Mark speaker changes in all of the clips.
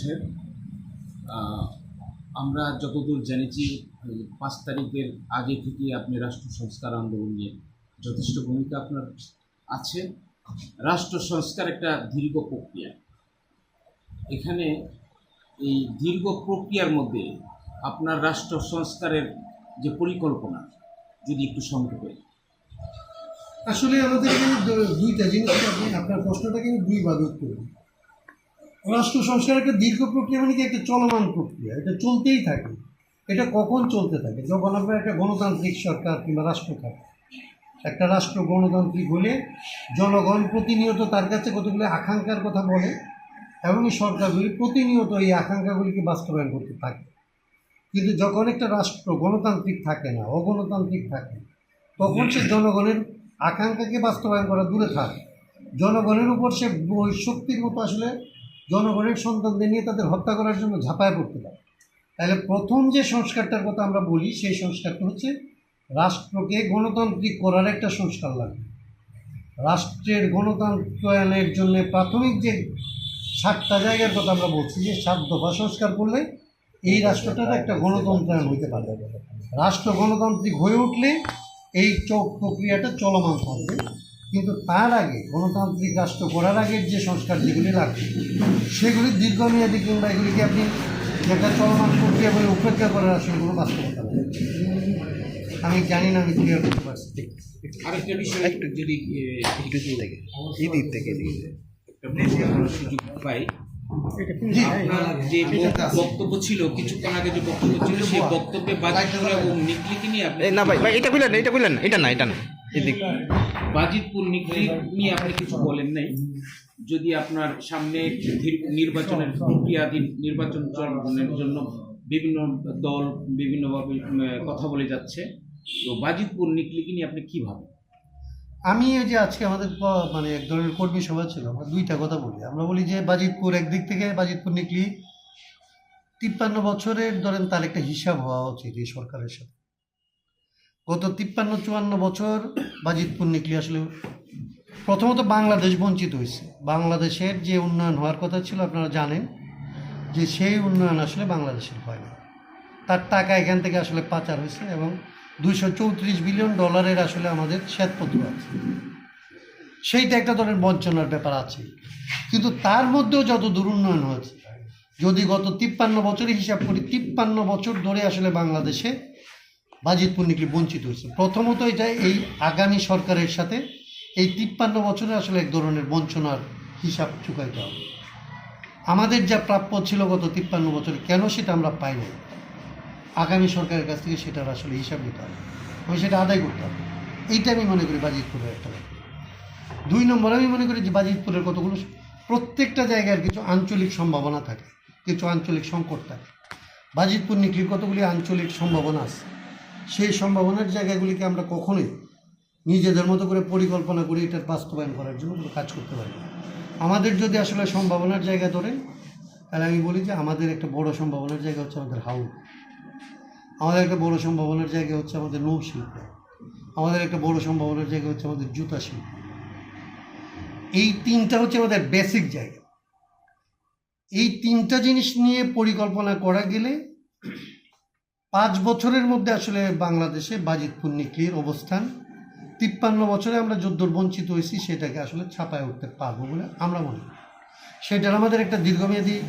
Speaker 1: সাহেব আমরা যতদূর জেনেছি পাঁচ তারিখের আগে থেকে আপনি রাষ্ট্র সংস্কার আন্দোলন নিয়ে যথেষ্ট ভূমিকা আপনার আছে। রাষ্ট্র সংস্কার একটা দীর্ঘ প্রক্রিয়া। এখানে এই দীর্ঘ প্রক্রিয়ার মধ্যে আপনার রাষ্ট্র সংস্কারের যে পরিকল্পনা, যদি একটু সংক্ষেপে।
Speaker 2: আসলে আমাদের দুইটা জিনিস আপনি, আপনার প্রশ্নটাকে আমি দুই ভাগে উত্তর। রাষ্ট্র সংস্কার একটা দীর্ঘ প্রক্রিয়া মানে কি? একটা চলমান প্রক্রিয়া। এটা চলতেই থাকে। এটা কখন চলতে থাকে? যখন আপনার একটা গণতান্ত্রিক সরকার কিংবা রাষ্ট্র থাকে। একটা রাষ্ট্র গণতান্ত্রিক হলে জনগণ প্রতিনিয়ত তার কাছে কতগুলো আকাঙ্ক্ষার কথা বলে এবং এই সরকারগুলি প্রতিনিয়ত এই আকাঙ্ক্ষাগুলিকে বাস্তবায়ন করতে থাকে। কিন্তু যখন একটা রাষ্ট্র গণতান্ত্রিক থাকে না, অগণতান্ত্রিক থাকে, তখন সে জনগণের আকাঙ্ক্ষাকে বাস্তবায়ন করা দূরে থাকে। জনগণের উপর সে শক্তির মতো আসলে জনগণের সন্তানদের নিয়ে তাদের হত্যা করার জন্য ঝাঁপায় পড়তে পারে। তাহলে প্রথম যে সংস্কারটার কথা আমরা বলি, সেই সংস্কারটা হচ্ছে রাষ্ট্রকে গণতান্ত্রিক করার একটা সংস্কার লাগবে। রাষ্ট্রের গণতন্ত্রায়নের জন্য প্রাথমিক যে সাতটা জায়গার কথা আমরা বলছি, যে সাত দফা সংস্কার করলে এই রাষ্ট্রটার একটা গণতন্ত্রায়ন হইতে পারবে রাষ্ট্র গণতান্ত্রিক হয়ে উঠলে এই চোখ প্রক্রিয়াটা চলমান থাকবে। কিন্তু তার আগে গণতান্ত্রিক রাষ্ট্র করার আগের যে সংস্কার যেগুলি লাগবে সেগুলি দীর্ঘমেয়াদী কিংবা এগুলিকে আপনি যেটা চলমান প্রক্রিয়া বলে উপেক্ষা করার আসলে কোনো বাস্তবতা নেই। আমি জানি না আমি ক্লিয়ার করতে পারছি।
Speaker 1: আরেকটা বিষয় যদি
Speaker 3: এই দিক থেকে
Speaker 1: সুযোগ পাই। যে বক্তব্য ছিল কিছুক্ষণ আগে যে বক্তব্য ছিল সেই বক্তব্যে বাজিতপুর এবং নিকলিকে নিয়ে আপনি
Speaker 3: না ভাই ভাই এটা কইলেন না, এটা কইলেন না, এটা না এটা না। এদিক
Speaker 1: বাজিতপুর নিয়ে আপনি কিছু বলেন নাই। যদি আপনার সামনে নির্বাচনের প্রক্রিয়াধীন নির্বাচন চলনের জন্য বিভিন্ন দল বিভিন্নভাবে কথা বলে যাচ্ছে, তো বাজিতপুর নিকলিকে নিয়ে আপনি কি ভাবেন?
Speaker 2: আমি এই যে আজকে আমাদের মানে এক ধরনের কর্মী সভা ছিল, আমরা দুইটা কথা বলি। আমরা বলি যে বাজিতপুর একদিক থেকে বাজিতপুর নিকলি তিপ্পান্ন বছরের ধরেন তার একটা হিসাব হওয়া উচিত এই সরকারের সাথে। গত তিপ্পান্ন, চুয়ান্ন বছর বাজিতপুর নিকলি আসলে প্রথমত বাংলাদেশ বঞ্চিত হয়েছে। বাংলাদেশের যে উন্নয়ন হওয়ার কথা ছিল, আপনারা জানেন যে সেই উন্নয়ন আসলে বাংলাদেশের হয় না। তার টাকা এখান থেকে আসলে পাচার হয়েছে এবং দুইশো চৌত্রিশ বিলিয়ন ডলারের আসলে আমাদের শ্বেতপত্র আছে। সেইটা একটা ধরনের বঞ্চনার ব্যাপার আছে। কিন্তু তার মধ্যেও যত দূর উন্নয়ন হয়েছে, যদি গত তিপ্পান্ন বছরের হিসাব করি, তিপ্পান্ন বছর ধরে আসলে বাংলাদেশে বাজিতপুর নিকলি বঞ্চিত হয়েছে। প্রথমত এটা এই আগামী সরকারের সাথে এই তিপ্পান্ন বছরে আসলে এক ধরনের বঞ্চনার হিসাব চুকাইতে হবে। আমাদের যা প্রাপ্য ছিল গত তিপ্পান্ন বছরে, কেন সেটা আমরা পাই নাই? আগামী সরকারের কাছ থেকে সেটার আসলে হিসাব নিতে হবে এবং সেটা আদায় করতে হবে। এইটা আমি মনে করি বাজিতপুরের একটা ব্যাপার। দুই নম্বর, আমি মনে করি যে বাজিতপুরের কতগুলো প্রত্যেকটা জায়গার কিছু আঞ্চলিক সম্ভাবনা থাকে, কিছু আঞ্চলিক সংকট থাকে। বাজিতপুর নিকলির কতগুলি আঞ্চলিক সম্ভাবনা আছে? সেই সম্ভাবনার জায়গাগুলিকে আমরা কখনোই নিজেদের মতো করে পরিকল্পনা করে এটার বাস্তবায়ন করার জন্য কোনো কাজ করতে পারি আমাদের যদি আসলে সম্ভাবনার জায়গা ধরেন তাহলে আমি বলি যে আমাদের একটা বড় সম্ভাবনার জায়গা হচ্ছে আমাদের হাউস আমাদের একটা বড় সম্ভাবনার জায়গা হচ্ছে আমাদের নৌশিল্প। আমাদের একটা বড় সম্ভাবনার জায়গা হচ্ছে আমাদের জুতা শিল্প। এই তিনটা হচ্ছে আমাদের বেসিক জায়গা। এই তিনটা জিনিস নিয়ে পরিকল্পনা করা গেলে পাঁচ বছরের মধ্যে আসলে বাংলাদেশে বাজিতপুর নিকলির অবস্থান। তিপ্পান্ন বছরে আমরা যদ্দূর বঞ্চিত হয়েছি, সেটাকে আসলে ছাপায় উঠতে পারব বলে আমরা মনে করি। সেটার আমাদের একটা দীর্ঘমেয়াদী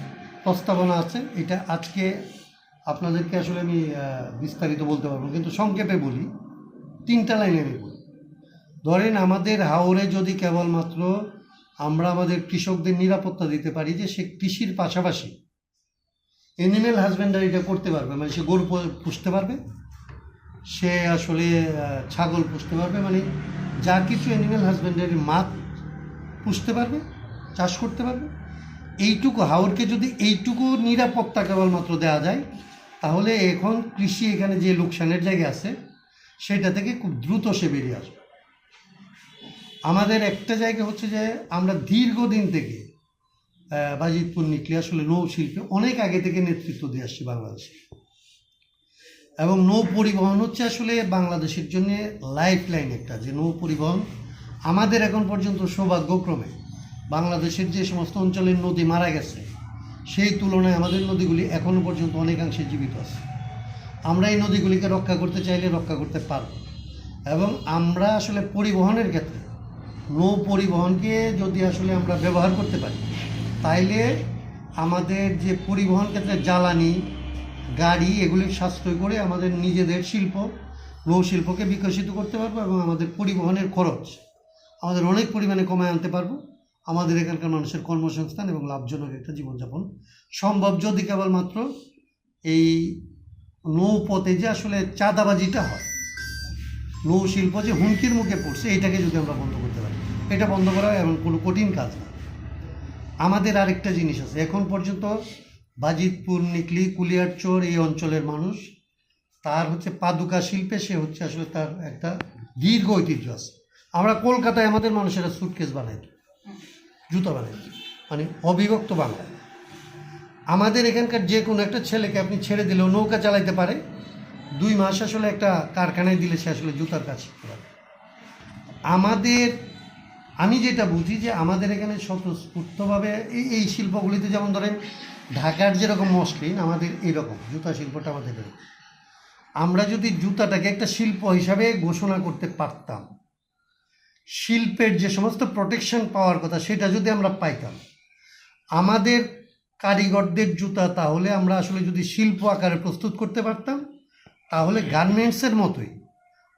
Speaker 2: প্রস্তাবনা আছে। এটা আজকে আপনাদেরকে আসলে আমি বিস্তারিত বলতে পারব। কিন্তু সংক্ষেপে বলি, তিনটা লাইনে আমি বলি। ধরেন আমাদের হাওরে যদি কেবলমাত্র আমরা আমাদের কৃষকদের নিরাপত্তা দিতে পারি যে সে কৃষির পাশাপাশি অ্যানিম্যাল হাজব্যান্ডারিটা করতে পারবে মানে সে গরু পুষতে পারবে, সে আসলে ছাগল পুষতে পারবে মানে যা কিছু অ্যানিম্যাল হাজব্যান্ডারি মাছ পুষতে পারবে, চাষ করতে পারবে। এইটুকু, হাওরকে যদি এইটুকু নিরাপত্তা কেবলমাত্র দেওয়া যায়, তাহলে এখন কৃষি এখানে যে লোকসানের জায়গা আছে, সেটা থেকে খুব দ্রুত সে বেরিয়ে আসবে। আমাদের একটা জায়গা হচ্ছে যে, আমরা দীর্ঘদিন থেকে বাজিতপুর নিকলে আসলে নৌ শিল্পে অনেক আগে থেকে নেতৃত্ব দিয়ে আসছি বাংলাদেশে। এবং নৌ পরিবহন হচ্ছে আসলে বাংলাদেশের জন্য লাইফ লাইন একটা, যে নৌ পরিবহন আমাদের এখন পর্যন্ত সৌভাগ্যক্রমে বাংলাদেশের যে সমস্ত অঞ্চলের নদী মারা গেছে, সেই তুলনায় আমাদের নদীগুলি এখনও পর্যন্ত অনেকাংশে জীবিত আছে। আমরা এই নদীগুলিকে রক্ষা করতে চাইলে রক্ষা করতে পারব। এবং আমরা আসলে পরিবহনের ক্ষেত্রে নৌ পরিবহনকে যদি আসলে আমরা ব্যবহার করতে পারি তাইলে আমাদের যে পরিবহন ক্ষেত্রে জ্বালানি, গাড়ি এগুলি সাশ্রয় করে আমাদের নিজেদের শিল্প শিল্পকে বিকশিত করতে পারব এবং আমাদের পরিবহনের খরচ, আমাদের অনেক পরিমাণে কমায় আনতে পারব। আমাদের এখানকার মানুষের কর্মসংস্থান এবং লাভজনক একটা জীবনযাপন সম্ভব যদি কেবলমাত্র এই নৌপথে যে আসলে চাঁদাবাজিটা হয়, নৌ শিল্প যে হুমকির মুখে পড়ছে, এটাকে যদি আমরা বন্ধ করতে পারি। এটা বন্ধ করা এমন কোনো কঠিন কাজ না। আমাদের আরেকটা জিনিস আছে। এখন পর্যন্ত বাজিতপুর, নিকলি কুলিয়ারচর এই অঞ্চলের মানুষ, তার হচ্ছে পাদুকা শিল্পে সে হচ্ছে আসলে তার একটা দীর্ঘ ঐতিহ্য আছে। আমরা কলকাতায় আমাদের মানুষেরা সুটকেস বানাই, জুতো বানাই মানে অবিভক্ত বাংলা আমাদের এখানকার যে কোনো একটা ছেলেকে আপনি ছেড়ে দিলেও নৌকা চালাইতে পারে, দুই মাস আসলে একটা কারখানায় দিলে সে আসলে জুতার কাজ শিখতে পারে আমাদের আমি যেটা বুঝি যে আমাদের এখানে স্বতঃস্ফূর্তভাবে এই এই শিল্পগুলিতে যেমন ধরেন ঢাকার যেরকম মসলিন আমাদের এরকম, জুতা শিল্পটা আমাদের আমরা যদি জুতাটাকে একটা শিল্প হিসাবে ঘোষণা করতে পারতাম, শিল্পের যে সমস্ত প্রোটেকশন পাওয়ার কথা সেটা যদি আমরা পাইতাম, আমাদের কারিগরদের জুতা তাহলে আমরা আসলে যদি শিল্প আকারে প্রস্তুত করতে পারতাম, তাহলে গার্মেন্টসের মতোই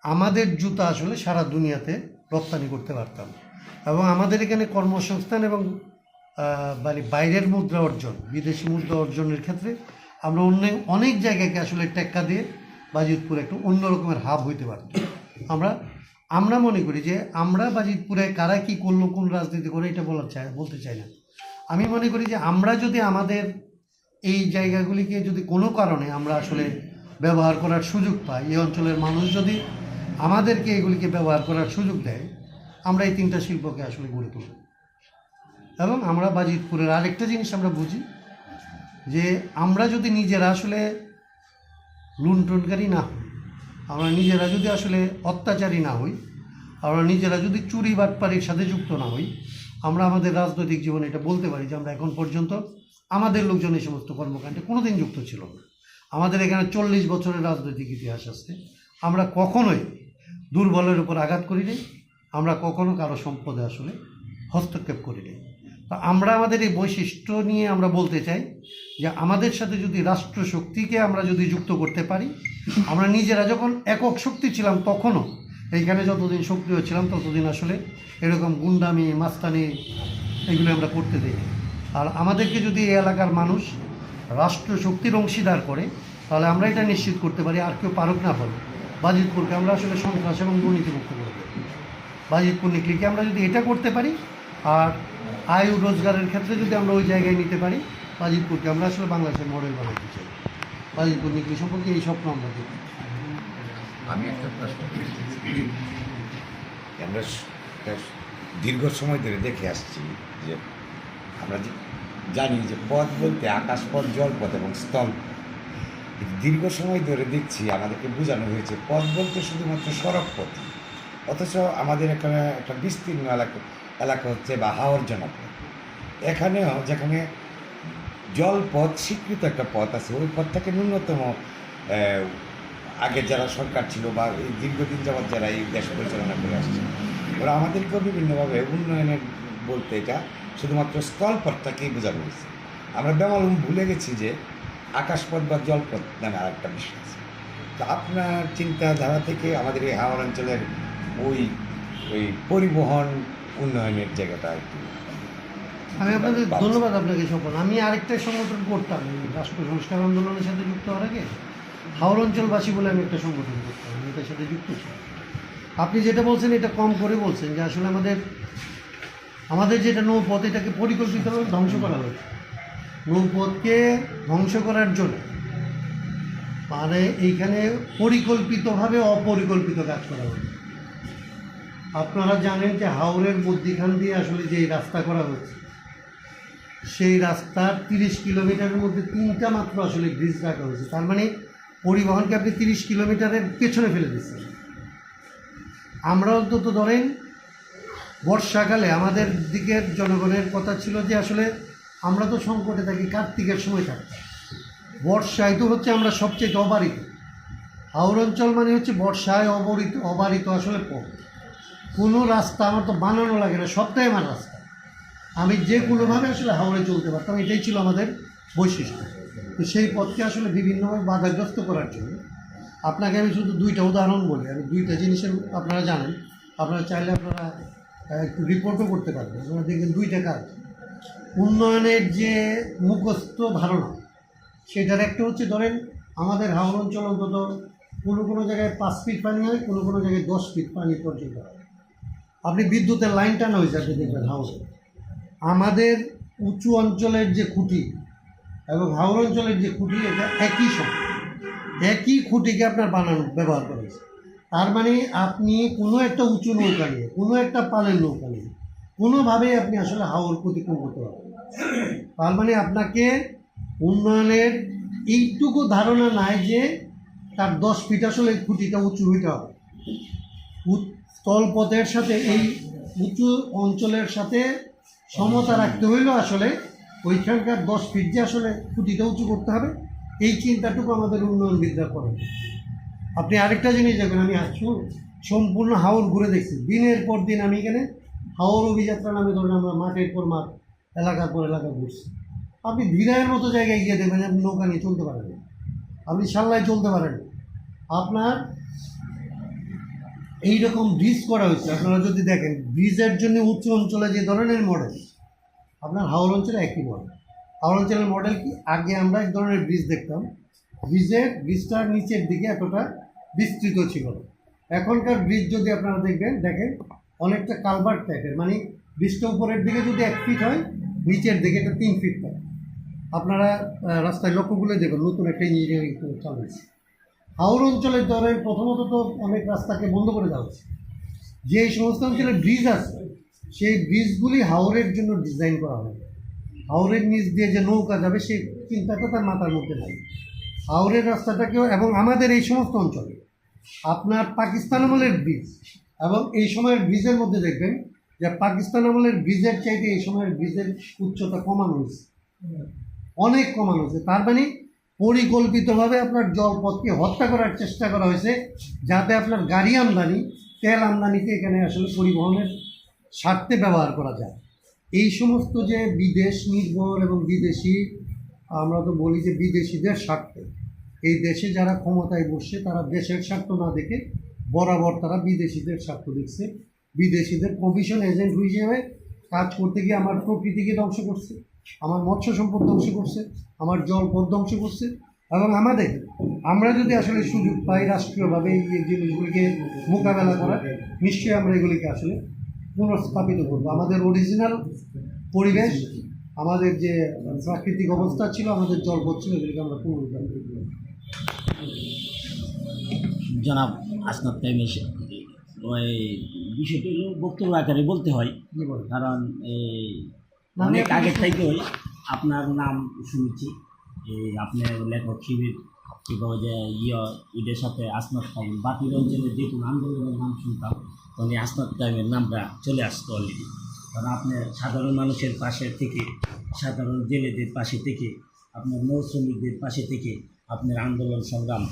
Speaker 2: আমাদের জুতা আসলে সারা দুনিয়াতে রপ্তানি করতে পারতাম। এবং আমাদের এখানে কর্মসংস্থান এবং মানে বাইরের মুদ্রা অর্জন, বিদেশি মুদ্রা অর্জনের ক্ষেত্রে আমরা অন্য, অনেক জায়গাকে আসলে টেক্কা দিয়ে বাজিতপুর একটু অন্য রকমের হাব হইতে পারত। আমরা আমরা মনে করি যে আমরা বাজিতপুরে কারা কি করল, কোন রাজনীতি করে, এটা বলার চাই, বলতে চাই না। আমি মনে করি যে আমরা যদি আমাদের এই জায়গাগুলিকে যদি কোনো কারণে আমরা আসলে ব্যবহার করার সুযোগ পাই, এই অঞ্চলের মানুষ যদি আমাদেরকে এগুলিকে ব্যবহার করার সুযোগ দেয় আমরা এই তিনটা শিল্পকে আসলে গড়ে তুলি। এবং আমরা বাজিতপুরের আরেকটা জিনিস আমরা বুঝি, যে আমরা যদি নিজেরা আসলে লুণ্ঠনকারী না হই, আমরা নিজেরা যদি আসলে অত্যাচারী না হই, আমরা নিজেরা যদি চুরি বাটপারির সাথে যুক্ত না হই, আমরা আমাদের রাজনৈতিক জীবনে এটা বলতে পারি যে আমরা এখন পর্যন্ত আমাদের লোকজন এই সমস্ত কর্মকাণ্ডে কোনোদিন যুক্ত ছিল না। আমাদের এখানে চল্লিশ বছরের রাজনৈতিক ইতিহাস আছে, আমরা কখনোই দুর্বলের উপর আঘাত করি নাই। আমরা কখনো কারও সম্পদে আসলে হস্তক্ষেপ করি নাই তা আমরা আমাদের এই বৈশিষ্ট্য নিয়ে আমরা বলতে চাই যে আমাদের সাথে যদি রাষ্ট্র শক্তিকে আমরা যদি যুক্ত করতে পারি, আমরা নিজেরা যখন একক শক্তি ছিলাম তখনও, এইখানে যতদিন সক্রিয় ছিলাম ততদিন আসলে এরকম গুন্ডামি, মাস্তানি এগুলো আমরা করতে দিই আর আমাদেরকে যদি এই এলাকার মানুষ রাষ্ট্র শক্তির অংশীদার করে, তাহলে আমরা এটা নিশ্চিত করতে পারি, আর কেউ পারুক না পারুক বাজিতপুরকে আমরা আসলে সন্ত্রাস এবং দুর্নীতিমুক্ত করে দেবো বাজিতপুর নিকলিকে আমরা যদি এটা করতে পারি, আর আয় রোজগারের ক্ষেত্রে যদি আমরা ওই জায়গায় নিতে পারি, বাজিতপুরকে আমরা আসলে বাংলাদেশের মডেল বানাতে চাই। বাজিতপুর নিকলি সম্পর্কে এই স্বপ্ন আমরা দেখি।
Speaker 4: আমি আমরা দীর্ঘ সময় ধরে দেখে আসছি যে আমরা জানি যে পথ বলতে আকাশপথ জলপথ এবং স্থল। দীর্ঘ সময় ধরে দেখছি আমাদেরকে বোঝানো হয়েছে, পথ বলতে শুধুমাত্র সড়ক পথ অথচ আমাদের এখানে একটা বিস্তীর্ণ এলাকা এলাকা হচ্ছে বা হাওর জনপথ এখানেও যেখানে জলপথ স্বীকৃত একটা পথ আছে, ওই পথটাকে ন্যূনতম আগে যারা সরকার ছিল বা এই দীর্ঘদিন যাবৎ যারা এই দেশ পরিচালনা করে আসছে, ওরা আমাদেরকেও বিভিন্নভাবে উন্নয়নের বলতে এটা শুধুমাত্র স্থলপথটাকেই বোঝানো হয়েছে। আমরা বেমালুম ভুলে গেছি যে আকাশপথ বা জলপথ নামে আর একটা বিষয় আছে। তো আপনার চিন্তাধারা থেকে আমাদের এই হাওড় অঞ্চলের ওই ওই পরিবহন উন্নয়নের জায়গাটা আর কি
Speaker 2: আমি আপনাদের ধন্যবাদ আপনাকে স্বপন আমি আরেকটা সংগঠন করতাম রাষ্ট্র সংস্কার আন্দোলনের সাথে যুক্ত হওয়ার আগে। হাওড় অঞ্চলবাসী বলে আমি একটা সংগঠন করতাম আমি এটার সাথে যুক্ত ছিলাম। আপনি যেটা বলছেন এটা কম করে বলছেন যে আসলে আমাদের আমাদের যেটা নৌপথ এটাকে পরিকল্পিতভাবে ধ্বংস করা হয়েছে। নৌপথকে ধ্বংস করার জন্য মানে এইখানে পরিকল্পিতভাবে অপরিকল্পিত কাজ করা হয়েছে। আপনারা জানেন যে হাওড়ের মধ্যিখান দিয়ে আসলে যে রাস্তা করা হচ্ছে, সেই রাস্তার তিরিশ কিলোমিটারের মধ্যে তিনটা মাত্র আসলে ব্রিজ রাখা হয়েছে। তার মানে পরিবহনকে আপনি তিরিশ কিলোমিটারের পেছনে ফেলে দিচ্ছেন। আমরা অন্তত ধরেন বর্ষাকালে আমাদের দিকের জনগণের কথা ছিল যে আসলে আমরা তো সংকটে থাকি, কার্তিকের সময় থাকতাম বর্ষায় তো হচ্ছে আমরা সবচেয়ে অবারিত। হাওর অঞ্চল মানে হচ্ছে বর্ষায় অবরিত, অবারিত আসলে পথ। কোনো রাস্তা আমার তো বানানো লাগে না, সবটাই আমার রাস্তা। আমি যে কোনোভাবে আসলে হাওড়ে চলতে পারতাম, এটাই ছিল আমাদের বৈশিষ্ট্য। তো সেই পথকে আসলে বিভিন্নভাবে বাধাগ্রস্ত করার জন্য আপনাকে আমি শুধু দুইটা উদাহরণ বলি। আমি দুইটা জিনিসের আপনারা জানেন। আপনারা চাইলে আপনারা একটু রিপোর্টও করতে পারবেন। আপনারা দেখবেন দুইটা কাজ। উন্নয়নের যে মুখস্থ ধারণা, সেটার একটা হচ্ছে ধরেন, আমাদের হাওড় অঞ্চল অন্তত কোনো কোনো জায়গায় পাঁচ ফিট পানি হয়, কোনো কোনো জায়গায় দশ ফিট পানি পর্যন্ত হয়। আপনি বিদ্যুতের লাইন টানা হয়েছে আপনি দেখবেন হাওড়ে আমাদের উঁচু অঞ্চলের যে খুঁটি এবং হাওড় অঞ্চলের যে খুঁটি, এটা একই সব। একই খুঁটিকে আপনার বানানো, ব্যবহার করা হয়েছে। তার মানে আপনি কোনো একটা উঁচু নৌকা নিয়ে, কোনো একটা পালের নৌকা নিয়ে, কোনোভাবেই আপনি আসলে হাওড় প্রতিক্রম করতে পারবেন তার মানে আপনাকে উন্নয়নের এইটুকু ধারণা নাই যে তার দশ ফিট আসলে খুঁটিটা উঁচু হইতে হবে। স্থলপথের সাথে এই উঁচু অঞ্চলের সাথে সমতা রাখতে হইলেও আসলে। ওইখানকার দশ ফিট যে আসলে খুঁটিটা উঁচু করতে হবে, এই চিন্তাটুকু আমাদের উন্নয়নবিদরা করেন। আপনি আরেকটা জিনিস দেখবেন, আমি সম্পূর্ণ হাওর ঘুরে দেখছি। দিনের পর দিন আমি এখানে হাওর অভিযাত্রা নামে ধরেন আমরা মাঠের পর মাঠ, এলাকার পর এলাকা ঘুরছি। আপনি ধীরের মতো জায়গায় গিয়ে দেখবেন আপনি নৌকা নিয়ে চলতে পারেন আপনি সাল্লায় চলতে পারেন না। আপনার এইরকম ব্রিজ করা হয়েছে। আপনারা যদি দেখেন ব্রিজের জন্য উচ্চ অঞ্চলে যে ধরনের মডেল আপনার হাওড় অঞ্চলে একই মডেল হাওড় অঞ্চলের মডেল কি? আগে আমরা এক ধরনের ব্রিজ দেখতাম। ব্রিজের ব্রিজটার নিচের দিকে এতটা বিস্তৃত ছিল এখনকার ব্রিজ যদি আপনারা দেখবেন, দেখেন অনেকটা কালভার্ট টাইপের মানে ব্রিজটা উপরের দিকে যদি এক ফিট হয়, নিচের দিকে এটা তিন ফিট হয় আপনারা রাস্তায় লক্ষ্য করে দেখবেন নতুন একটা ইঞ্জিনিয়ারিং চালু হয়েছে। হাওড় অঞ্চলের ধরেন প্রথমত তো অনেক রাস্তাকে বন্ধ করে দেওয়া হচ্ছে যে সমস্ত অঞ্চলে ব্রিজ আছে, সেই ব্রিজগুলি হাওড়ের জন্য ডিজাইন করা হয় হাওড়ের নিচ দিয়ে যে নৌকা যাবে, সেই চিন্তাটা তার মাথার মধ্যে নাই। হাওড়ের রাস্তাটাকেও এবং আমাদের এই সমস্ত অঞ্চলে, আপনার পাকিস্তান আমলের ব্রিজ এবং এই সময়ের ব্রিজের মধ্যে দেখবেন যে পাকিস্তান আমলের ব্রিজের চাইতে এই সময়ের ব্রিজের উচ্চতা কমানো হয়েছে। অনেক কমানো হয়েছে। তার মানে পরিকল্পিতভাবে আপনার জলপথকে হত্যা করার চেষ্টা করা হয়েছে, যাতে আপনার গাড়ি আমদানি, তেল আমদানিকে এখানে আসলে পরিবহনের স্বার্থে ব্যবহার করা যায়। এই সমস্ত যে বিদেশ নির্ভর এবং বিদেশি, আমরা তো বলি যে বিদেশিদের স্বার্থে, এই দেশে যারা ক্ষমতায় বসছে তারা দেশের স্বার্থ না দেখে বরাবর তারা বিদেশিদের স্বার্থ দেখছে। বিদেশিদের কমিশন এজেন্ট হিসেবে কাজ করতে গিয়ে আমার প্রকৃতিকে ধ্বংস করছে। আমার মৎস্য সম্পদ ধ্বংস করছে আমার জলপথ ধ্বংস করছে এবং আমাদের আমরা যদি আসলে সুযোগ পাই রাষ্ট্রীয়ভাবে এই জিনিসগুলিকে মোকাবেলা করার নিশ্চয়ই আমরা এগুলিকে আসলে পুনঃস্থাপিত করব। আমাদের অরিজিনাল পরিবেশ আমাদের যে প্রাকৃতিক অবস্থা ছিল আমাদের জলপথ ছিল এগুলিকে আমরা পুনরুদ্ধার করব।
Speaker 5: জনাব আসনাদ এসে ওই বিষয়টি বক্তব্য আকারে বলতে হয় কারণ এই অনেক
Speaker 2: আগে।
Speaker 5: থেকেই আপনার নাম শুনেছি এই আপনার লেখক শিবির কিংবা যে ইয়ে ঈদের সাথে আসনাদ টাইম বাকি অঞ্চলে যে কোনো আন্দোলনের নাম শুনতাম তখন এই আসনাদ টাইমের নামটা চলে আসতো অলরেডি কারণ আপনার সাধারণ মানুষের পাশে থেকে সাধারণ জেলেদের পাশে থেকে আপনার নৌ শ্রমিকদের পাশে থেকে আপনার আন্দোলন সংগ্রাম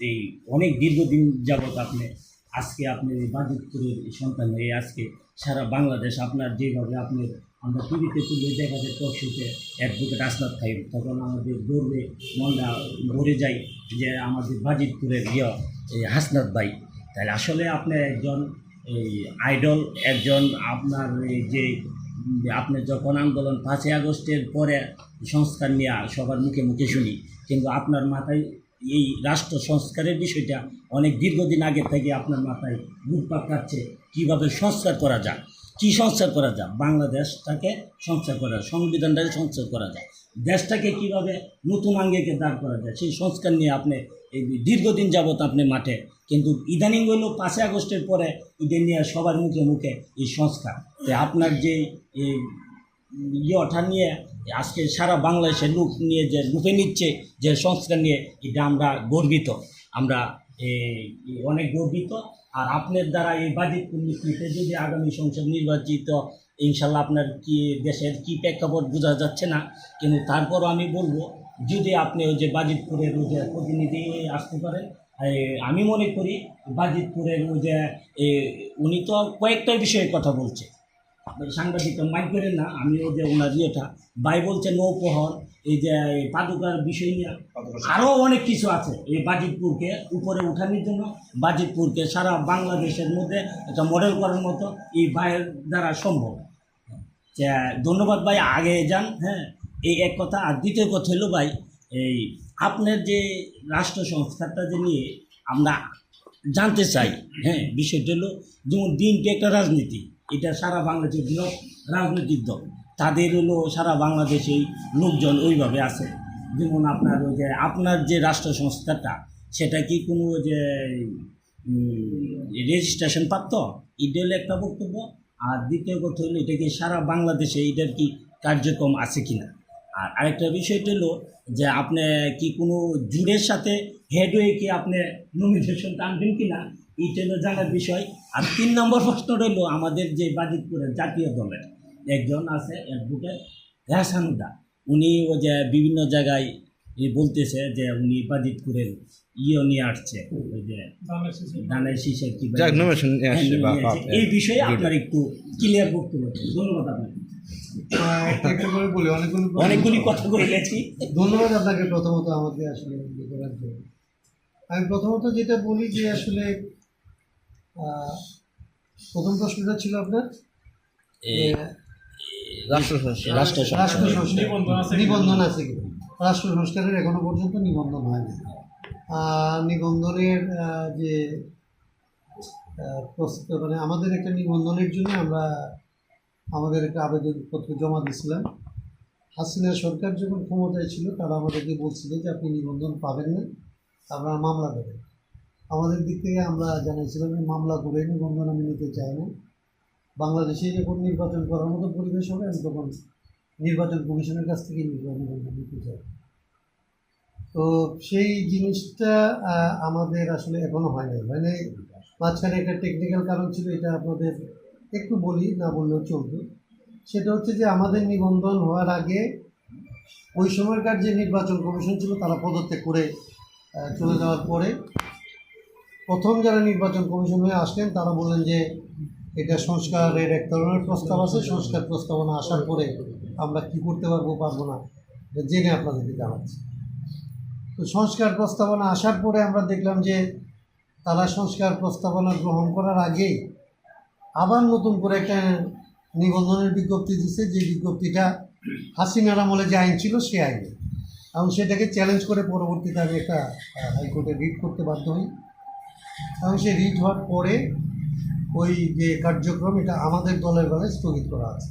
Speaker 5: এই অনেক দীর্ঘদিন যাবৎ আপনি আজকে আপনি এই বাজিতপুরের সন্তান হয়ে আজকে সারা বাংলাদেশ আপনার যেভাবে আপনি আমরা টিভিতে তুলে দেখা যায় টকশোতে অ্যাডভোকেট আসনাদ খাই। তখন আমাদের গর্বে মনটা ভরে যায় যে আমাদের বাজিতপুরের ইয়ে এই হাসনাদ ভাই। তাহলে আসলে আপনি একজন এই আইডল একজন আপনার যে, আপনি যখন আন্দোলন পাঁচই আগস্টের পরে সংস্কার নিয়ে সবার মুখে মুখে শুনি, কিন্তু আপনার মাথায় এই রাষ্ট্র সংস্কারের বিষয়টা অনেক দীর্ঘদিন আগে থেকে আপনার মাথায় ঘুরপাক কাটছে কীভাবে সংস্কার করা যায়? কী সংস্কার করা যায়? বাংলাদেশটাকে সংস্কার করা যায়, সংবিধানটাকে সংস্কার করা যায়। দেশটাকে কীভাবে নতুন আঙ্গিকে দাঁড় করা যায়, সেই সংস্কার নিয়ে আপনি এই দীর্ঘদিন যাবত আপনি মাঠে। কিন্তু ইদানিং হইল পাঁচই আগস্টের পরে ঈদের নিয়ে সবার মুখে মুখে এই সংস্কার। তো আপনার যে এই ইয়েটা নিয়ে, আজকে সারা বাংলাদেশের লোক নিয়ে যে লুপে নিচ্ছে যে সংস্কার নিয়ে, এটা আমরা গর্বিত। আমরা অনেক গর্বিত। আর আপনার দ্বারা এই বাজেট নীতিতে যদি আগামী সংসদ নির্বাচিত, ইনশাল্লাহ আপনার কি দেশের কি প্রেক্ষাপট বোঝা যাচ্ছে না, কিন্তু তারপরও আমি বলব, যদি আপনি ওই যে বাজিতপুরের ওই যে প্রতিনিধি আসতে পারেন আমি মনে করি বাজিতপুরের ওই যে উনি তো কয়েকটা বিষয়ে কথা বলছে। সাংবাদিক মাইক করেন না আমি যে ওনার ইয়েটা, ভাই বলছে নৌপহর এই যে এই পাদুকার বিষয় নিয়ে আরও অনেক কিছু আছে। এই বাজিতপুরকে উপরে উঠানোর জন্য বাজিতপুরকে সারা বাংলাদেশের মধ্যে একটা মডেল করার মতো এই ভাইয়ের দ্বারা সম্ভব। ধন্যবাদ ভাই আগে যান হ্যাঁ। এই এক কথা। আর দ্বিতীয় কথা হলো ভাই এই আপনার যে রাষ্ট্র সংস্থাটা যে নিয়ে আমরা জানতে চাই হ্যাঁ বিষয়টা হলো যেমন দিনটি একটা রাজনীতি এটা সারা বাংলাদেশের বৃহৎ রাজনৈতিক দল। তাদের হলো সারা বাংলাদেশেই লোকজন ওইভাবে আছে। যেমন আপনার ওই যে আপনার যে রাষ্ট্র সংস্থাটা সেটা কি কোনো যে রেজিস্ট্রেশন প্রাপ্ত? এটা হলো একটা বক্তব্য। আর দ্বিতীয় কথা হলো, এটা কি সারা বাংলাদেশে এটার কি কার্যক্রম আছে কি না আর আরেকটা বিষয়টা হলো যে আপনি কি কোনো জুড়ের সাথে হেড হয়ে কি আপনি নমিনেশন টানবেন কি না এটা হলো জানার বিষয়। আর তিন নম্বর প্রশ্নটা হলো আমাদের যে বাজিতপুরের জাতীয় দলের। একজন আছে অ্যাডভোকেট রেহাসানুদা উনি ওই যে বিভিন্ন জায়গায় এ বলতেছে যে উনি বাজিতপুরের ইয়ে নিয়ে আসছে ওই যে ধানের শীষের কি হ্যাঁ, এই বিষয়ে আপনার একটু ক্লিয়ার বক্তব্য চাই। ধন্যবাদ আপনাকে।
Speaker 2: করে অনেকগুলো
Speaker 5: অনেকগুলি কথা বলে গেছি
Speaker 2: ধন্যবাদ আপনাকে প্রথমত আমাকে আসলে করার জন্য। আমি প্রথমত যেটা বলি যে আসলে প্রথম প্রশ্নটা ছিল আপনার?
Speaker 3: রাষ্ট্র
Speaker 2: নিবন্ধন আছে কি? রাষ্ট্র সংস্কারের এখনও পর্যন্ত নিবন্ধন হয়নি। নিবন্ধনের যে প্রস্তুত মানে আমাদের একটা নিবন্ধনের জন্য আমরা আমাদের একটা আবেদনপত্র জমা দিয়েছিলাম। হাসিনা সরকার যখন ক্ষমতায় ছিল তারা আমাদেরকে বলছিল যে আপনি নিবন্ধন পাবেন না আপনারা মামলা দেবেন। আমাদের দিক থেকে আমরা জানাইছিলাম যে মামলা করে নিবন্ধন আমি নিতে চাই না। বাংলাদেশে যখন নির্বাচন করার মতো পরিবেশ হবে? আমি তখন নির্বাচন কমিশনের কাছ থেকে নির্বাচন নিতে চাই। তো সেই জিনিসটা আমাদের আসলে এখনও হয় নাই। হয় নাই, মাঝখানে একটা টেকনিক্যাল কারণ ছিল, এটা আপনাদের একটু বলি, না বললেও চলবে। সেটা হচ্ছে যে আমাদের নিবন্ধন হওয়ার আগে ওই সময়কার যে নির্বাচন কমিশন ছিল, তারা পদত্যাগ করে চলে যাওয়ার পরে প্রথম যারা নির্বাচন কমিশন হয়ে আসলেন, তারা বললেন যে এটা সংস্কারের এক ধরনের প্রস্তাব আছে, সংস্কার প্রস্তাবনা আসার পরে আমরা কি করতে পারব পারব না জেনে আপনাদেরকে জানাচ্ছি। তো সংস্কার প্রস্তাবনা আসার পরে আমরা দেখলাম যে তারা সংস্কার প্রস্তাবনা গ্রহণ করার আগেই আবার নতুন করে একটা নিবন্ধনের বিজ্ঞপ্তি দিচ্ছে যে বিজ্ঞপ্তিটা হাসিনার আমলে যে আইন ছিল সে আইন। এবং সেটাকে চ্যালেঞ্জ করে পরবর্তীতে আমি একটা হাইকোর্টে রিট করতে বাধ্য হই। এবং সে রিট হওয়ার পরে ওই যে কার্যক্রম, এটা আমাদের দলের বেলায় স্থগিত করা আছে।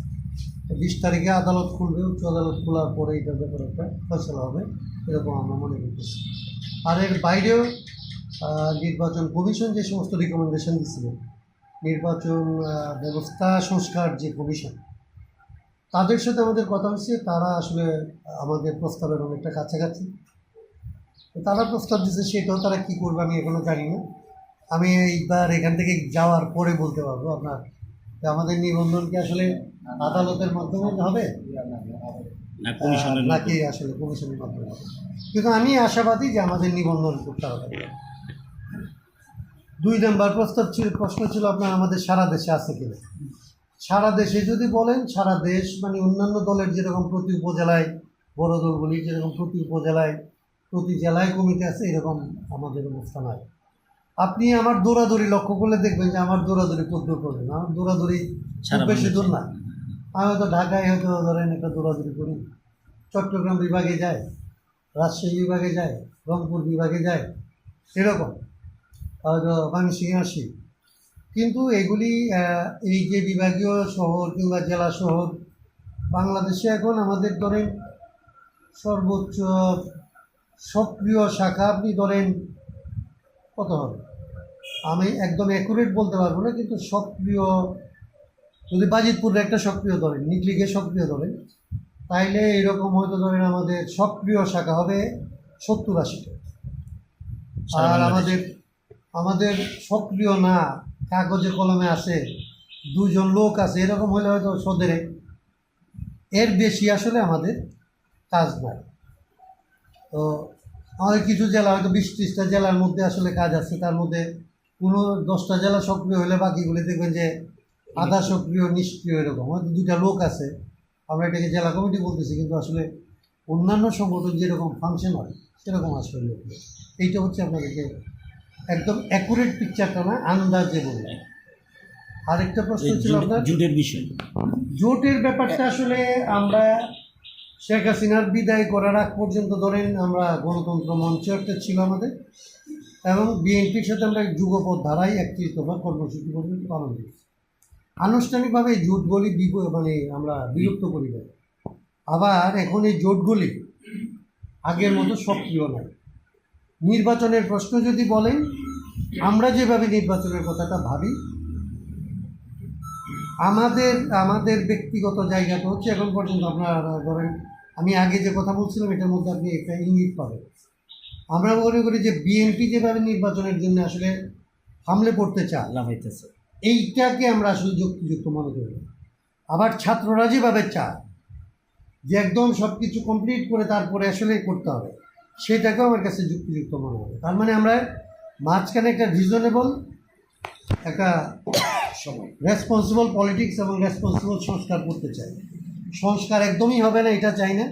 Speaker 2: বিশ তারিখে আদালত খুলবে, উচ্চ আদালত খোলার পরে এটার ব্যাপারে একটা ফয়সলা হবে, এরকম আমরা মনে করতেছি। আর এর বাইরেও নির্বাচন কমিশন যে সমস্ত রিকমেন্ডেশন দিচ্ছিল নির্বাচন ব্যবস্থা সংস্কার যে কমিশন, তাদের সাথে আমাদের কথা হচ্ছে, তারা আসলে আমাদের প্রস্তাবের অনেকটা কাছাকাছি। তারা প্রস্তাব দিচ্ছে সেটাও তারা কী করবে আমি এখনও জানি না। আমি এইবার এখান থেকে যাওয়ার পরে বলতে পারব আপনার। যে আমাদের নিবন্ধন কি আসলে আদালতের মাধ্যমে হবে? নাকি আসলে কমিশনের মাধ্যমে হবে? কিন্তু আমি আশাবাদী যে আমাদের নিবন্ধন করতে হবে। দুই নম্বর প্রস্তাব ছিল প্রশ্ন ছিল আপনার আমাদের সারা দেশে আছে কিনা? সারা দেশে যদি বলেন সারা দেশ মানে অন্যান্য দলের যেরকম প্রতি উপজেলায় বড় দলগুলি যেরকম প্রতি উপজেলায় প্রতি জেলায় কমিটি আছে এরকম আমাদের অবস্থা নাই। আপনি আমার দৌড়াদৌড়ি লক্ষ্য করলে দেখবেন যে আমার দৌড়াদৌড়ি কদ্দূর করবেন আমার দৌড়াদৌড়ি খুব বেশি দূর না। আমি হয়তো ঢাকায় হয়তো ধরেন একটা দৌড়াদৌড়ি করি। চট্টগ্রাম বিভাগে যায় রাজশাহী বিভাগে যায় রংপুর বিভাগে যায় এরকম। হয়তো ময়মনসিংহে আসি। কিন্তু এগুলি এই যে বিভাগীয় শহর কিংবা জেলা শহর বাংলাদেশে এখন আমাদের ধরেন সর্বোচ্চ সক্রিয় শাখা আপনি ধরেন কত হবে? আমি একদম অ্যাকুরেট বলতে পারব না কিন্তু সক্রিয় যদি বাজিতপুরে একটা সক্রিয় ধরেন নিকলিগে সক্রিয় ধরেন তাইলে এরকম হয়তো ধরেন আমাদের সক্রিয় শাখা হবে সত্তর আশিটা। আর আমাদের আমাদের সক্রিয় না কাগজে কলমে আছে দুজন লোক আছে এরকম হলে হয়তো সদরে এর বেশি আসলে আমাদের কাজ নাই। তো আমাদের কিছু জেলা হয়তো বিশ ত্রিশটা জেলার মধ্যে আসলে কাজ আছে তার মধ্যে কোনো দশটা জেলা সক্রিয় হলে বাকিগুলি দেখবেন যে আধা সক্রিয় নিষ্ক্রিয় এরকম। হয়তো দুইটা লোক আছে। আমরা এটাকে জেলা কমিটি বলতেছি কিন্তু আসলে অন্যান্য সংগঠন যেরকম ফাংশন হয় সেরকম আসলে লোক এইটা হচ্ছে আপনাদেরকে একদম অ্যাকুরেট পিকচারটা না আন্দাজে বললাম আরেকটা প্রশ্ন ছিল আপনার?
Speaker 5: জুটের বিষয়।
Speaker 2: জোটের ব্যাপারটা আসলে আমরা শেখ হাসিনার বিদায় করার আগ পর্যন্ত ধরেন আমরা গণতন্ত্র মঞ্চ একটা ছিল আমাদের। এবং বিএনপির সাথে আমরা যুগপথ ধারাই একত্রিশ দফা কর্মসূচি পর্যন্ত পালন করেছি। আনুষ্ঠানিকভাবে এই জোটগুলি মানে আমরা বিলুপ্ত করি না আবার এখন এই জোটগুলি আগের মতো সক্রিয় নয় নির্বাচনের প্রশ্ন যদি বলেন, আমরা যেভাবে নির্বাচনের কথাটা ভাবি, আমাদের আমাদের ব্যক্তিগত জায়গাটা হচ্ছে এখন পর্যন্ত আপনারা ধরেন, আমি আগে যে কথা বলছিলাম, এটার মধ্যে আপনি একটা ইঙ্গিত পাবেন। আমরা মনে করি যে বিএনপি যেভাবে নির্বাচনের জন্য আসলে হামলে পড়তে চায়
Speaker 5: লাভ হইতেছে।
Speaker 2: এইটাকে আমরা আসলে যুক্তিযুক্ত মনে করি আবার ছাত্ররা যেভাবে চায় যে একদম সব কিছু কমপ্লিট করে তারপরে আসলে করতে হবে সেটাকেও আমার কাছে যুক্তিযুক্ত মনে হবে তার মানে আমরা মাঝখানে একটা রিজনেবল একটা সময় রেসপন্সিবল পলিটিক্স এবং রেসপন্সিবল সংস্কার করতে চাই। সংস্কার একদমই হবে না এটা চাই না।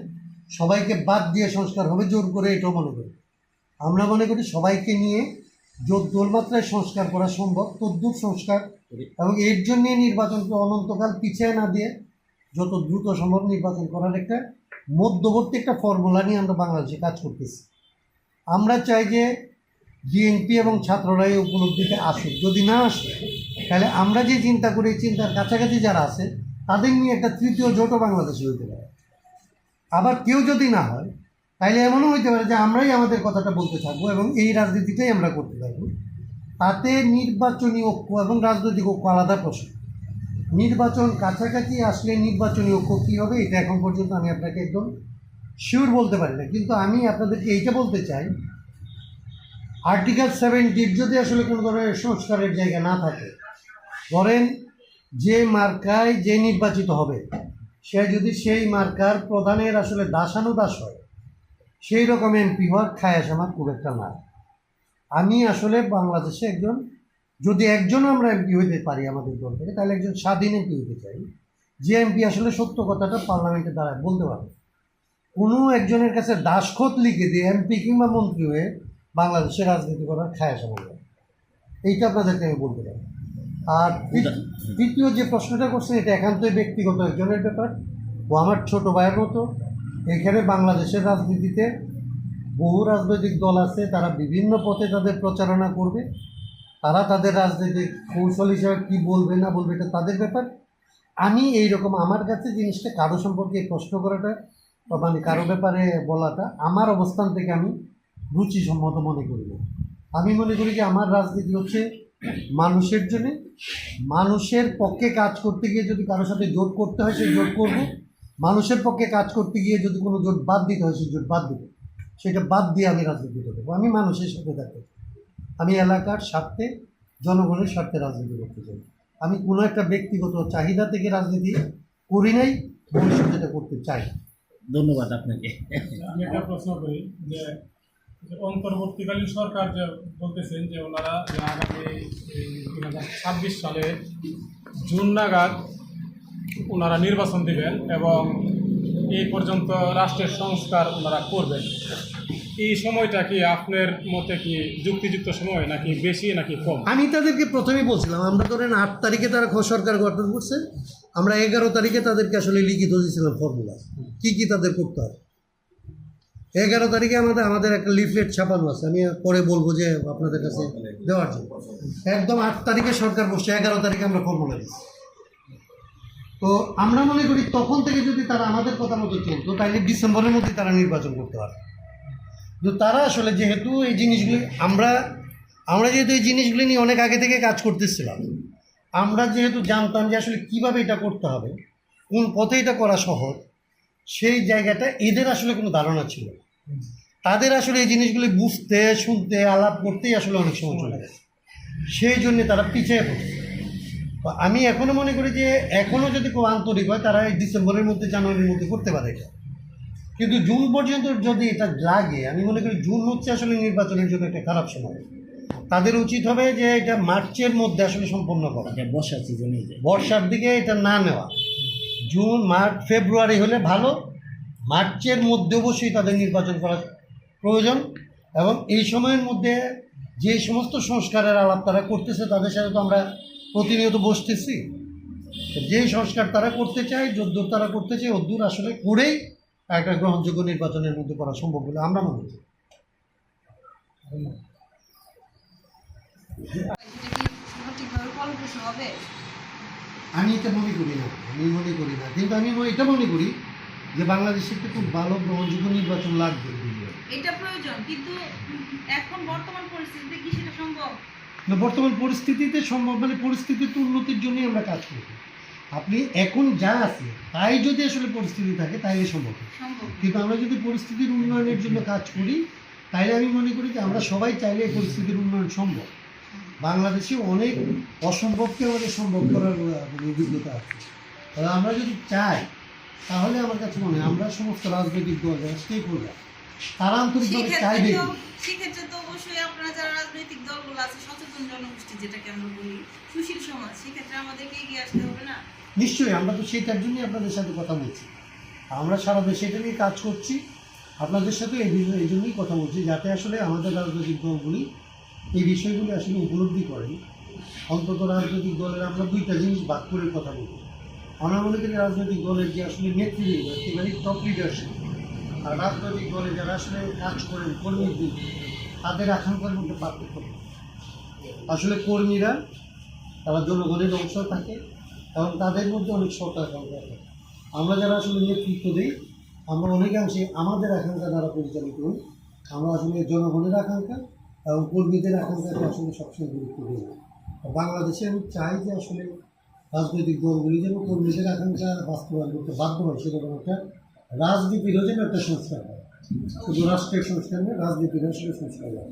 Speaker 2: সবাইকে বাদ দিয়ে সংস্কার হবে জোর করে এটাও মনে করি। আমরা মনে করি সবাইকে নিয়ে জোর দোলমাত্রায় সংস্কার করা সম্ভব তদ্দূর সংস্কার এবং এর জন্যে নির্বাচনকে অনন্তকাল পিছিয়ে না দিয়ে যত দ্রুত সম্ভব নির্বাচন করার একটা মধ্যবর্তী একটা ফর্মুলা নিয়ে আমরা বাংলাদেশে কাজ করতেছি। আমরা চাই যে বিএনপি এবং ছাত্ররা এই উপলব্ধিতে আসুক। যদি না আসে তাহলে আমরা যে চিন্তা করি চিন্তার কাছাকাছি যারা আছে তাদের নিয়ে একটা তৃতীয় জোটও বাংলাদেশে হইতে পারে। আবার কেউ যদি না হয় তাইলে এমনও হইতে পারে যে আমরাই আমাদের কথাটা বলতে থাকব এবং এই রাজনীতিটাই আমরা করতে থাকব। তাতে নির্বাচনী ঐক্য এবং রাজনৈতিক ঐক্য আলাদা প্রশ্ন। নির্বাচন কাছাকাছি আসলে নির্বাচনী ঐক্য কী হবে, এটা এখন পর্যন্ত আমি আপনাকে একদম শিওর বলতে পারি না। কিন্তু আমি আপনাদেরকে এইটা বলতে চাই আর্টিকেল সেভেন্টির যদি আসলে কোনো ধরনের সংস্কারের জায়গা না থাকে, ধরেন যে মার্কায় যে নির্বাচিত হবে, সে যদি সেই মার্কার প্রধানের আসলে দাসানুদাস হয় সেই রকম এমপি হওয়ার খায়াস আমার খুব একটা না আমি আসলে বাংলাদেশে একজন যদি একজন আমরা এমপি হইতে পারি আমাদের দল থেকে তাহলে একজন স্বাধীন এমপি হইতে চাই। যে এমপি আসলে সত্য কথাটা পার্লামেন্টে দাঁড়ায় বলতে পারবে। কোনো একজনের কাছে দাসখত লিখে দিয়ে এমপি কিংবা মন্ত্রী হয়ে বাংলাদেশে রাজনীতি করার খায়াস আমার। এইটা আপনাদেরকে আমি বলতে পারি। আর তৃতীয় যে প্রশ্নটা করছেন এটা একান্তই ব্যক্তিগত একজনের ব্যাপার। ও আমার ছোট ভাইয়ের মতো। এখানে বাংলাদেশের রাজনীতিতে বহু রাজনৈতিক দল আছে, তারা বিভিন্ন পথে তাদের প্রচারণা করবে। তারা তাদের রাজনৈতিক কৌশল হিসাবে কী বলবে, না বলবে, এটা তাদের ব্যাপার। আমি এই রকম আমার কাছে জিনিসটা কারও সম্পর্কে প্রশ্ন করাটা বা মানে কারও ব্যাপারে বলাটা, আমার অবস্থান থেকে আমি রুচিসম্মত মনে করি না। আমি মনে করি যে আমার রাজনীতি হচ্ছে মানুষের জন্যে। মানুষের পক্ষে কাজ করতে গিয়ে যদি কারোর সাথে জোট করতে হয় সেই জোট করব। মানুষের পক্ষে কাজ করতে গিয়ে যদি কোনো জোট বাদ দিতে হয় সেই জোট বাদ দেবো। সেটা বাদ দিয়ে আমি রাজনীতি করব। আমি মানুষের সাথে থাকতে চাই। আমি এলাকার স্বার্থে জনগণের স্বার্থে রাজনীতি করতে চাই। আমি কোনো একটা ব্যক্তিগত চাহিদা থেকে রাজনীতি করি নাই ভবিষ্যতে এটা করতে চাই।
Speaker 5: ধন্যবাদ আপনাকে।
Speaker 6: আমি একটা প্রশ্ন করি যে অন্তর্বর্তীকালীন সরকার যে বলতেছেন যে ওনারা আগামী দুই হাজার ছাব্বিশ সালে জুন নাগাদ ওনারা নির্বাচন দিবেন এবং এই পর্যন্ত রাষ্ট্রের সংস্কার ওনারা করবেন। এই সময়টা কি আপনার মতে কি যুক্তিযুক্ত সময় নাকি বেশি নাকি কম?
Speaker 2: আমি তাদেরকে প্রথমেই বলছিলাম, আমরা ধরেন আট তারিখে তারা সরকার গঠন করছে, আমরা এগারো তারিখে তাদেরকে আসলে লিখিত দিয়েছিলাম ফর্মুলা কি কি তাদের করতে হবে? এগারো তারিখে আমাদের আমাদের একটা লিফলেট ছাপানো আছে, আমি পরে বলব যে আপনাদের কাছে দেওয়ার জন্য। একদম আট তারিখে সরকার বসছে, এগারো তারিখে আমরা ফর্মুলা দিচ্ছি। তো আমরা মনে করি তখন থেকে যদি তারা আমাদের কথা মতো চলতো তাহলে ডিসেম্বরের মধ্যে তারা নির্বাচন করতে পারবে কিন্তু তারা আসলে যেহেতু এই জিনিসগুলি, আমরা আমরা যেহেতু এই জিনিসগুলি নিয়ে অনেক আগে থেকে কাজ করতেছিলাম, আমরা যেহেতু জানতাম যে আসলে কীভাবে এটা করতে হবে, কোন পথে এটা করা সহজ, সেই জায়গাটা এদের আসলে কোনো ধারণা ছিল। তাদের আসলে এই জিনিসগুলি বুঝতে, শুনতে, আলাপ করতেই আসলে অনেক সময় চলে গেছে। সেই জন্যে তারা পিছিয়ে পড়ছে। আমি এখনও মনে করি যে এখনও যদি কেউ আন্তরিক হয় তারা এই ডিসেম্বরের মধ্যে জানুয়ারির মধ্যে করতে পারে এটা। কিন্তু জুন পর্যন্ত যদি এটা লাগে আমি মনে করি জুন হচ্ছে আসলে নির্বাচনের জন্য একটা খারাপ সময়। তাদের উচিত হবে যে এটা মার্চের মধ্যে আসলে সম্পন্ন করা।
Speaker 5: বর্ষার সিজনে
Speaker 2: বর্ষার দিকে এটা না নেওয়া। জুন মার্চ ফেব্রুয়ারি হলে ভালো। মার্চের মধ্যে অবশ্যই তাদের নির্বাচন করা প্রয়োজন এবং এই সময়ের মধ্যে যে সমস্ত সংস্কারের আলাপ তারা করতেছে তাদের সাথে তো আমরা প্রতিনিয়ত বসতেছি। যে সংস্কার তারা করতে চায়, যদ্দূর তারা করতে চায়, অদ্দূর আসলে করেই একটা গ্রহণযোগ্য নির্বাচনের মধ্যে করা সম্ভব বলে আমরা মনে করি। আমি এটা মনে করি না, আমি মনে করি না। কিন্তু আমি এটা মনে করি যে বাংলাদেশে একটা খুব ভালো গ্রহণযোগ্য নির্বাচন লাগবে।
Speaker 7: এটা প্রয়োজন, কিন্তু এখন বর্তমান পরিস্থিতিতে কি সেটা সম্ভব?
Speaker 2: বর্তমান পরিস্থিতিতে সম্ভব মানে পরিস্থিতির উন্নতির জন্যই আমরা কাজ করি। আপনি এখন যা আছে তাই যদি আসলে পরিস্থিতি থাকে তাইলে সম্ভব। কিন্তু আমরা যদি পরিস্থিতির উন্নয়নের জন্য কাজ করি তাইলে আমি মনে করি যে আমরা সবাই চাইলে এই পরিস্থিতির উন্নয়ন সম্ভব। বাংলাদেশে অনেক অসম্ভবকে আমাদের সম্ভব করার মানে অভিজ্ঞতা আছে। তবে আমরা যদি চাই তাহলে আমার কাছে মনে হয় আমরা সমস্ত রাজনৈতিক দল যারা স্টেক হোল্ডার তারা আন্তরিকভাবে চাইবে
Speaker 7: সেক্ষেত্রে তো অবশ্যই আপনারা যারা রাজনৈতিক দলগুলো আছে সচেতন জনগোষ্ঠী যেটাকে আমরা বলি সুশীল সমাজ সেক্ষেত্রে আমাদেরকে এগিয়ে আসতে হবে না?
Speaker 2: নিশ্চয়ই আমরা তো সেটার জন্যই আপনাদের সাথে কথা বলছি। আমরা সারা দেশে এটা নিয়ে কাজ করছি। আপনাদের সাথে এই বিষয়ে এই জন্যই কথা বলছি যাতে আসলে আমাদের রাজনৈতিক দলগুলি এই বিষয়গুলি আসলে উপলব্ধি করেন। অন্তত রাজনৈতিক দলের আমরা দুইটা জিনিস বাদ করে কথা বলব। আমরা মনে করি রাজনৈতিক দলের যে আসলে নেতৃবৃন্দ একেবারে টপ লিডারশিপ রাজনৈতিক দলে যারা আসলে কাজ করেন, কর্মীদের তাদের আকাঙ্ক্ষার মধ্যে পার্থক্য আসলে কর্মীরা তারা জনগণের অংশ থাকে এবং তাদের মধ্যে অনেক আকাঙ্ক্ষা থাকে। আমরা যারা আসলে নেতৃত্ব দিই, আমরা অনেকাংশে আমাদের আকাঙ্ক্ষা দ্বারা পরিচালিত হই। আমরা আসলে জনগণের আকাঙ্ক্ষা এবং কর্মীদের আকাঙ্ক্ষাকে আসলে সবসময় গুরুত্ব দিই। বাংলাদেশে আমি চাই যে আসলে রাজনৈতিক দলগুলি যেন কর্মীদের আকাঙ্ক্ষা বাস্তবায়ন করতে বাধ্য হয়, সেরকম একটা রাজনীতিরও যেন একটা সংস্কার হয়। শুধু রাষ্ট্রের সংস্কার নয় রাজনীতির সংস্কার হয়।